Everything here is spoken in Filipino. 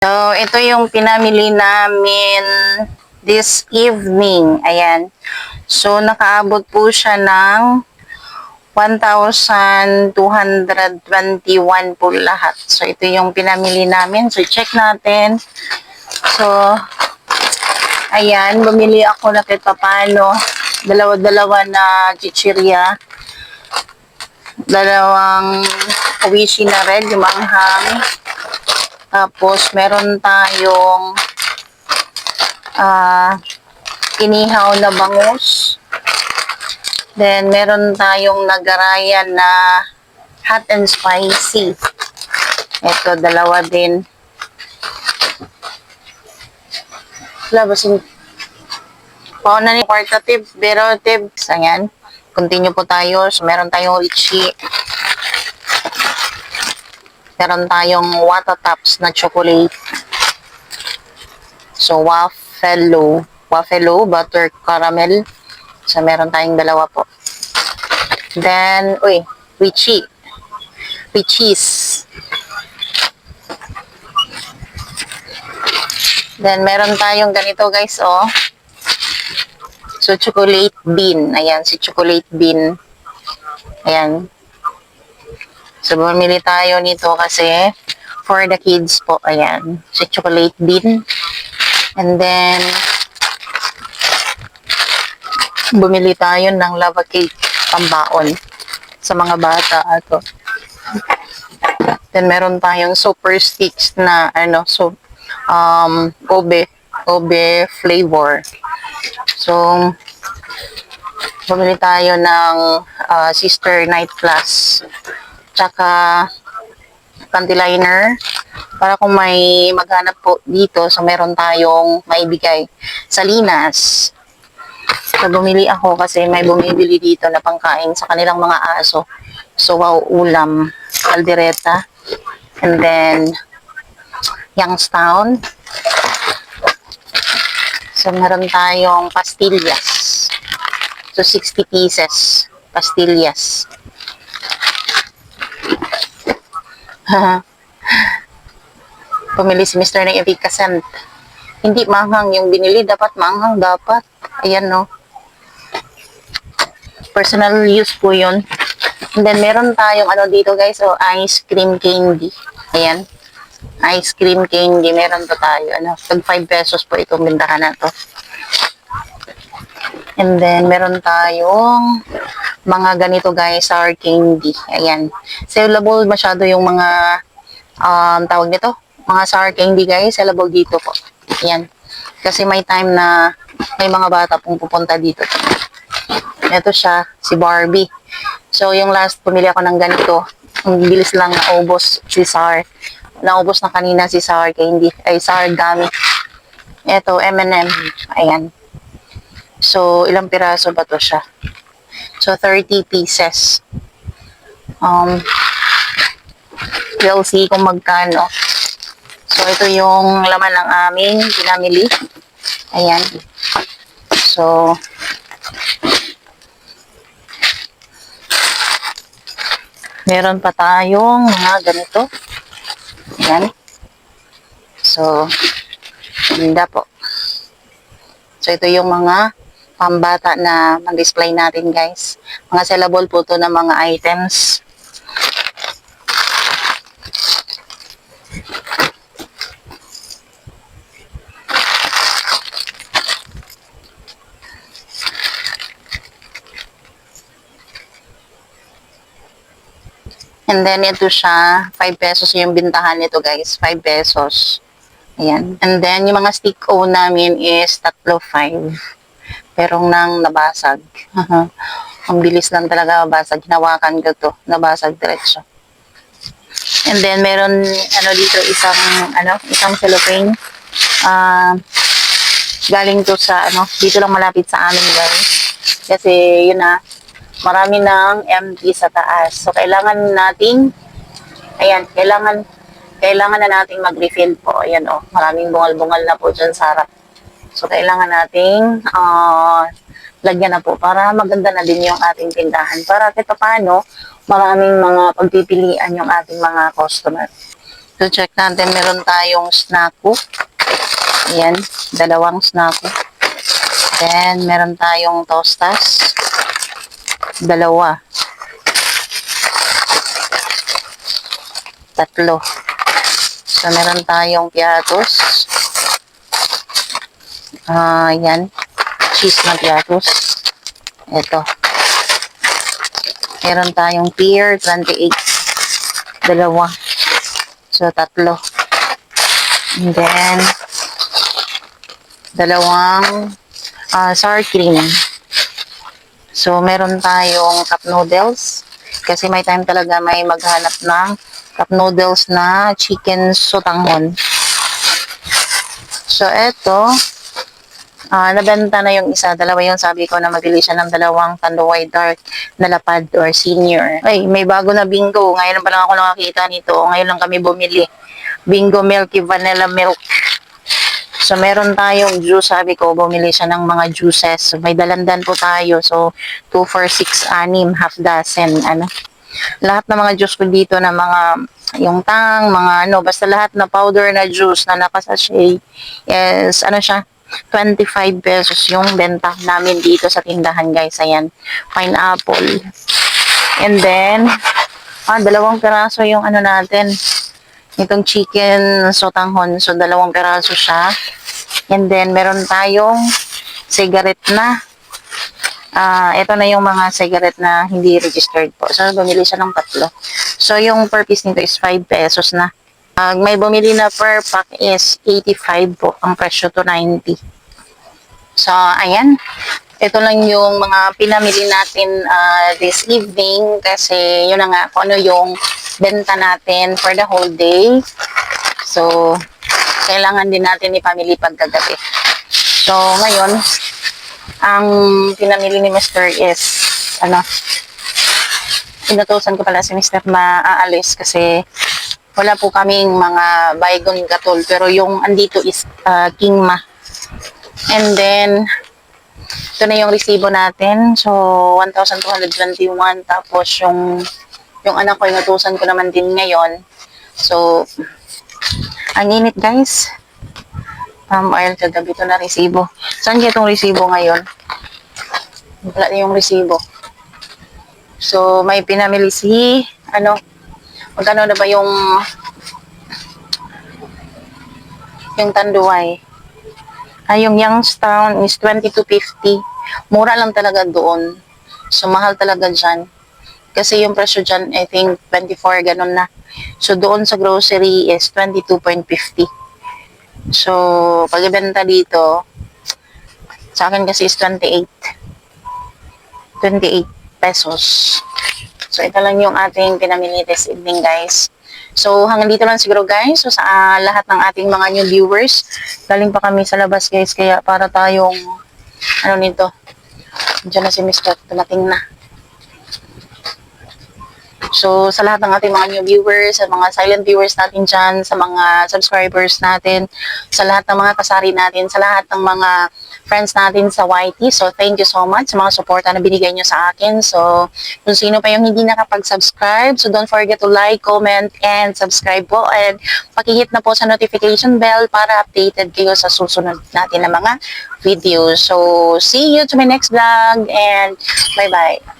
So, ito yung pinamili namin this evening. Ayan. So, nakaabot po siya ng 1,221 po lahat. So, ito yung pinamili namin. So, check natin. So, ayan. Bumili ako na kahit papano. Dalawa-dalawa na chichirya. Dalawang kawishi na red, yung manghang. Tapos, meron tayong ah inihaw na bangus. Then, meron tayong nagarayan na hot and spicy. Ito, dalawa din. Labasin. Pauna ni kwarta tip, pero tip. Continue po tayo. So, meron tayong richie. Meron tayong Wata Tops na chocolate. So, waffle, waffle, butter caramel. So, meron tayong dalawa po. Then, uy, Richie. Richies. Then, meron tayong ganito, guys, oh. So, chocolate bean. Ayan, si chocolate bean. Ayan. So, bumili tayo nito kasi for the kids po. Ayan. Si chocolate bean. And then, bumili tayo ng lava cake pambaon sa mga bata. Ato. Then, meron tayong super sticks na, ano, so, um, obe, obe flavor. So, bumili tayo ng ah, Sister Night Plus. Tsaka, panty liner para kung may maghanap po dito so meron tayong maibigay sa Linas. So, bumili ako kasi may bumibili dito na pangkain sa kanilang mga aso. So, wow, ulam, kaldereta, and then, Youngstown. So, meron tayong pastillas. So, 60 pieces. Pastillas. Pumili si Mr. ng Evicascent. Hindi manghang yung binili. Dapat manghang. Dapat. Ayan, no. Personal use po yun. And then, meron tayong ano dito, guys. Oh, ice cream candy. Ayan. Ice cream candy. Meron to tayo. Ano, tag 5 pesos po itong bintahan na to. And then, meron tayong mga ganito guys, sour candy. Ayan. Sellable masyado yung mga um, tawag nito. Mga sour candy guys, sellable dito po. Ayan. Kasi may time na may mga bata pong pupunta dito. Ito siya, si Barbie. So, yung last, pumili ako ng ganito. Ang bilis lang naubos si Sour. Naubos na kanina si Sour Candy. Ay, Sour Gummy. Ito, M&M. Ayan. So, ilang piraso ba to siya? So, 30 pieces. Um, we'll see kung magkano. So, ito yung laman ng aming pinamili. Ayan. So, meron pa tayong mga ganito. Ayan. So, ganda po. So, ito yung mga pambata na mag-display natin, guys. Mga sellable po to ng mga items. And then, ito siya. 5 pesos yung bintahan nito, guys. 5 pesos. Ayan. And then, yung mga stick O namin is tatlo 5. Pero nang nabasag. Ang bilis lang talaga mabasag. Hinawakan ko to. Nabasag diretso. And then, meron, ano dito, isang, ano, isang cellophane. Ah, galing to sa, ano, dito lang malapit sa amin, guys. Kasi, yun na, marami ng empty sa taas. So, kailangan nating, ayan, kailangan, kailangan na nating mag-refill po. Ayan, oh, maraming bungal-bungal na po dyan sa harap. So, kailangan nating ah lagyan na po para maganda na din yung ating tindahan. Para kahit paano, maraming mga pagpipilian yung ating mga customer. So, check natin. Meron tayong snack cook. Ayan. Dalawang snack. Then, meron tayong tostas. Dalawa. Tatlo. So, meron tayong piatos. Ah, yan. Cheese na piatos. Ito. Meron tayong pear, 28. Dalawa. So, tatlo. And then, dalawang ah sour cream. So, meron tayong cup noodles. Kasi may time talaga may maghanap ng cup noodles na chicken sotanghon. So, eto, ah nabenta na yung isa. Dalawa yung sabi ko na mabili siya ng dalawang Tanduay Dark na lapad or senior. Ay, may bago na bingo. Ngayon pa lang ako nakakita nito. Ngayon lang kami bumili. Bingo Milky Vanilla Milk. So, meron tayong juice. Sabi ko, bumili siya ng mga juices. May dalandan po tayo. So, 2 for 6, anim, half dozen. Ano. Lahat ng mga juice ko dito na mga yung tang, mga ano, basta lahat na powder na juice na nakasachet is, ano siya, 25 pesos yung benta namin dito sa tindahan guys. Ayan, pineapple. And then, ah, dalawang peraso yung ano natin, itong chicken sotanghon. So, dalawang peraso siya. And then, meron tayong cigarette na. Ah, ito na yung mga cigarette na hindi registered po. So, bumili siya ng tatlo. So, yung per piece nito is 5 pesos na. Ah, may bumili na per pack is 85 po. Ang presyo to 90. So, ayan. Ito lang yung mga pinamili natin ah, this evening kasi yun na nga kung ano yung benta natin for the whole day. So, kailangan din natin ipamili pagkagabi. So, ngayon, ang pinamili ni Mr. is, ano, inutusan ko pala si Mr. maaalis kasi wala po kaming mga bygone katol pero yung andito is uh, Kingma. And then, ito na yung resibo natin. So, 1,221. Tapos yung, yung anak ko, inutusan ko naman din ngayon. So, ang init guys. Palm oil kagabi ito na resibo. Saan kaya itong resibo ngayon? Wala yung resibo. So, may pinamili si, ano, magkano na ba yung, yung tanduay? Ay, yung Youngstown is 22.50. Mura lang talaga doon. So, mahal talaga dyan. Kasi yung presyo dyan, I think, 24, ganun na. So, doon sa grocery is 22.50. So, pag ibenta dito, sa akin kasi is 28. 28 pesos. So, ito lang yung ating pinamili this evening, guys. So, hanggang dito lang siguro, guys. So, sa ah, lahat ng ating mga new viewers, galing pa kami sa labas, guys. Kaya para tayong, ano nito, Diyan na si Mr. Tumating na. So, sa lahat ng ating mga new viewers, sa mga silent viewers natin dyan, sa mga subscribers natin, sa lahat ng mga kasari natin, sa lahat ng mga friends natin sa YT. So, thank you so much sa mga suporta na binigay nyo sa akin. So, kung sino pa yung hindi nakapag-subscribe, so don't forget to like, comment, and subscribe po. And pakihit na po sa notification bell para updated kayo sa susunod natin na mga videos. So, see you to my next vlog and bye-bye.